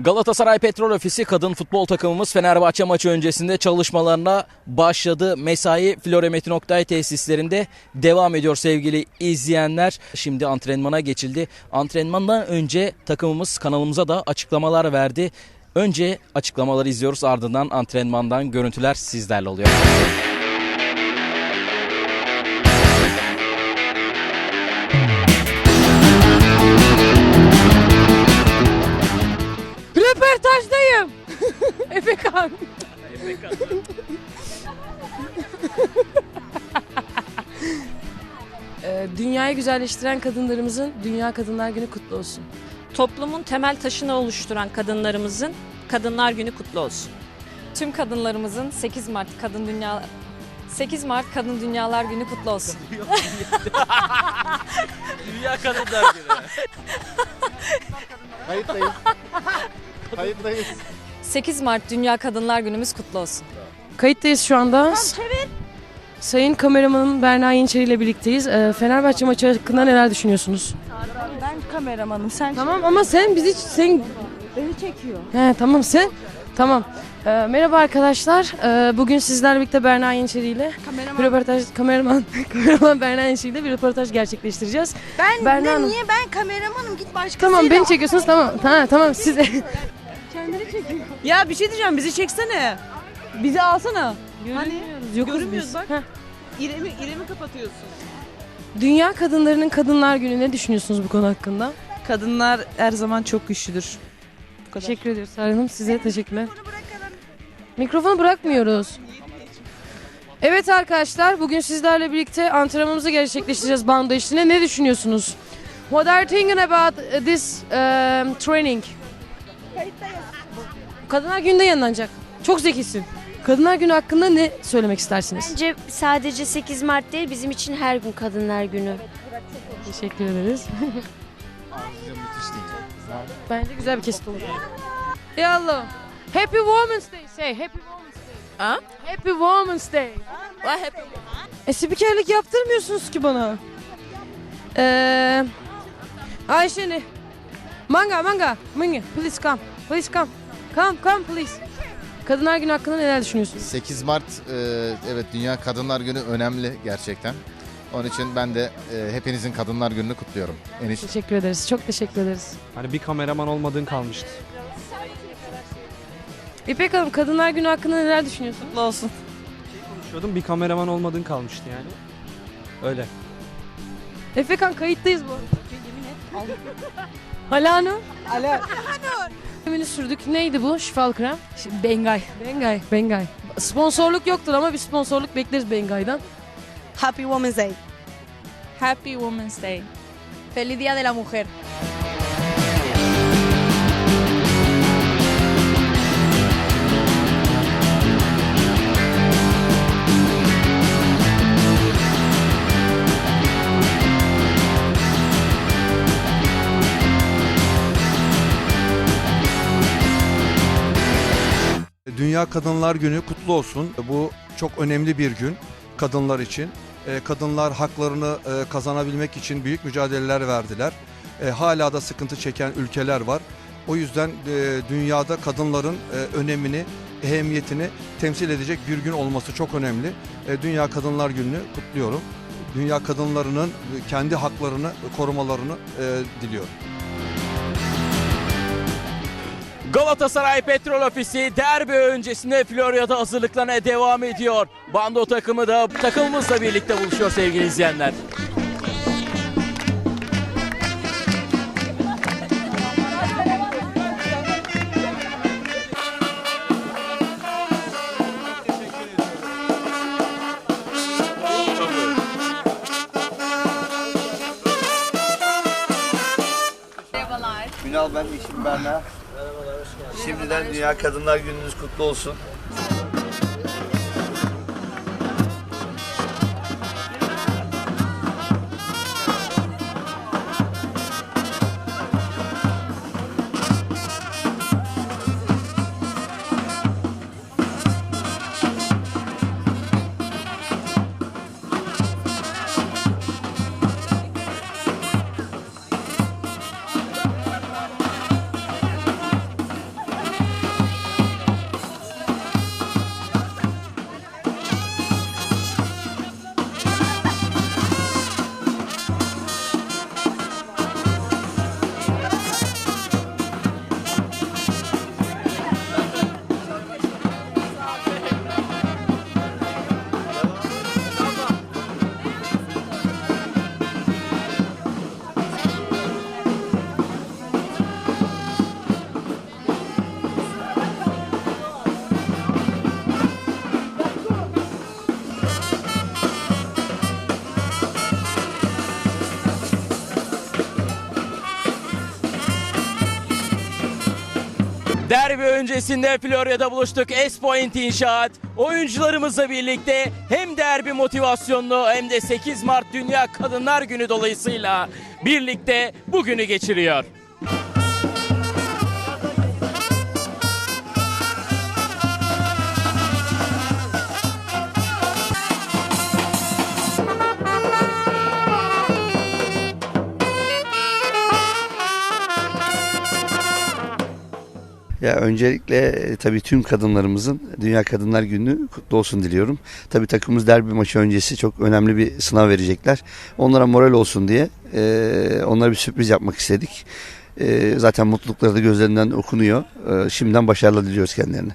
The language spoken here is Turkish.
Galatasaray Petrol Ofisi kadın futbol takımımız Fenerbahçe maçı öncesinde çalışmalarına başladı. Mesai Floremetin Oktay tesislerinde devam ediyor sevgili izleyenler. Şimdi antrenmana geçildi. Antrenmandan önce takımımız kanalımıza da açıklamalar verdi. Önce açıklamaları izliyoruz ardından antrenmandan görüntüler sizlerle oluyor. Efekan. Ee, Dünyayı güzelleştiren kadınlarımızın Dünya Kadınlar Günü kutlu olsun. Toplumun temel taşını oluşturan kadınlarımızın Kadınlar Günü kutlu olsun. Tüm kadınlarımızın 8 Mart Kadın Dünya 8 Mart Kadın Dünyalar Günü kutlu olsun. Dünya Kadınlar Günü. Kayıttayız. Kayıttayız. 8 Mart Dünya Kadınlar Günümüz kutlu olsun. Kayıttayız şu anda. Sayın kameramanım Berna Yeniçeri ile birlikteyiz. Ee, Fenerbahçe maçı hakkında neler düşünüyorsunuz? Ben kameramanım. Sen Tamam ama sen bizi sen beni çekiyor. He tamam sen. Tamam. Ee, merhaba arkadaşlar. Ee, bugün sizlerle birlikte Berna Yeniçeri ile bir röportaj kameraman kameraman Berna Yeniçeri ile bir röportaj gerçekleştireceğiz. Ben Berna ne, Hanım. niye ben kameramanım git başkasıyla. Tamam beni çekiyorsunuz tamam. Tamam tamam siz Ya bir şey diyeceğim bizi çeksene. Bizi alsana. Hani Yokuz Görünmüyoruz biz. bak. Heh. İrem'i, İrem'i kapatıyorsun. Dünya kadınlarının kadınlar günü ne düşünüyorsunuz bu konu hakkında? Kadınlar her zaman çok güçlüdür. Bu kadar. Teşekkür ediyoruz Sare Hanım. Size teşekkürler. Mikrofonu bırakmıyoruz. Evet arkadaşlar bugün sizlerle birlikte antrenmanımızı gerçekleştireceğiz bando işine. Ne düşünüyorsunuz? What are you thinking about this um, training? Kadınlar Günü'nde yayınlanacak. Çok zekisin. Kadınlar Günü hakkında ne söylemek istersiniz? Bence sadece 8 Mart değil bizim için her gün Kadınlar Günü. Teşekkür ederiz. Bence güzel bir kesit olur. Yallah. Happy Women's Day. Say Happy Women's Day. Ha? Happy Women's Day. E spikerlik yaptırmıyorsunuz ki bana. Eee Ayşe ne? Manga manga. Manga. Please come. Please come. Come come please. Kadınlar Günü hakkında neler düşünüyorsunuz? 8 Mart e, evet Dünya Kadınlar Günü önemli gerçekten. Onun için ben de e, hepinizin Kadınlar Günü'nü kutluyorum. Eniş Teşekkür ederiz. Çok teşekkür ederiz. Hani bir kameraman olmadığın kalmıştı. İpek Hanım Kadınlar Günü hakkında neler düşünüyorsunuz? Mutlu olsun. Konuşuyordum bir kameraman olmadığın kalmıştı yani. Öyle. Efekan kayıttayız bu arada. Halano. Ala. Kremini sürdük. Neydi bu? Şifalı krem. Bengay. Bengay. Bengay. Sponsorluk yoktur ama bir sponsorluk bekleriz Bengay'dan. Happy Women's Day. Happy Women's Day. Feliz Día de la Mujer. Dünya Kadınlar Günü kutlu olsun. Bu çok önemli bir gün kadınlar için. Ee, Kadınlar haklarını e, kazanabilmek için büyük mücadeleler verdiler. E, Hala da sıkıntı çeken ülkeler var. O yüzden e, dünyada kadınların e, önemini, ehemmiyetini temsil edecek bir gün olması çok önemli. E, Dünya Kadınlar Günü'nü kutluyorum. Dünya kadınlarının e, kendi haklarını korumalarını e, diliyorum. Galatasaray Petrol Ofisi derbi öncesinde Florya'da hazırlıklarına devam ediyor. Bando takımı da takımımızla birlikte buluşuyor sevgili izleyenler. Ünal ben eşim Berna. Şimdiden Dünya Kadınlar Gününüz kutlu olsun. Derbi öncesinde Florya'da buluştuk. Espoint İnşaat. Oyuncularımızla birlikte hem derbi motivasyonlu hem de 8 Mart Dünya Kadınlar Günü dolayısıyla birlikte bugünü geçiriyor. Ya öncelikle e, tabii tüm kadınlarımızın Dünya Kadınlar Günü kutlu olsun diliyorum. Tabii takımımız derbi maçı öncesi çok önemli bir sınav verecekler. Onlara moral olsun diye e, onlara bir sürpriz yapmak istedik. E, zaten mutlulukları da gözlerinden okunuyor. E, şimdiden başarılar diliyoruz kendilerine.